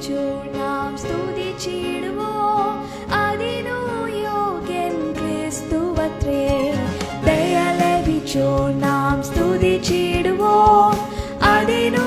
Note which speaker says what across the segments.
Speaker 1: ലഭിച്ചു നാം സ്തുതിച്ചിടുവോ അതിനു യോഗ്യൻ ക്രിസ്തുവത്രേ ദയ ലഭിച്ചു നാം സ്തുതിച്ചിടുവോ അതിനു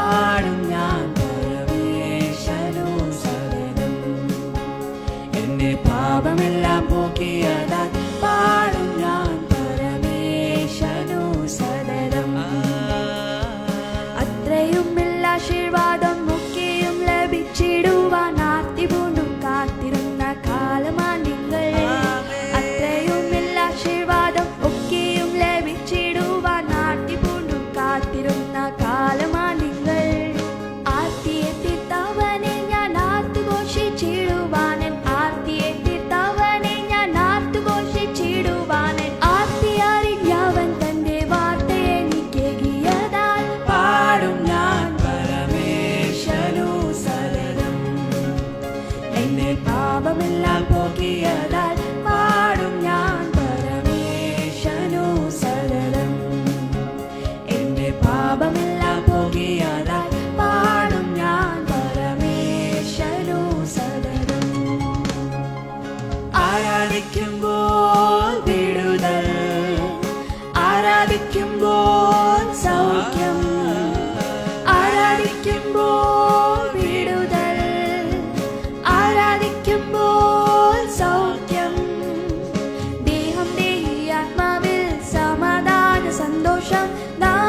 Speaker 1: പാടും ഞാൻ പരമേശനു സതതം എന്റെ പാപമെല്ലാം പോക്കിയതാൽ പാടും ഞാൻ പരമേശനു സതതം അത്രയുമില്ല ആശീർവാദം ഒക്കെയും ലഭിച്ചിടുവാൻ ആർത്തി പൂണ്ടും കാത്തിരുന്ന കാലമാ നിങ്ങൾ. ആശീർവാദം ഒക്കെയും ലഭിച്ചിടുവാൻ ആർത്തി പൂണ്ടും 那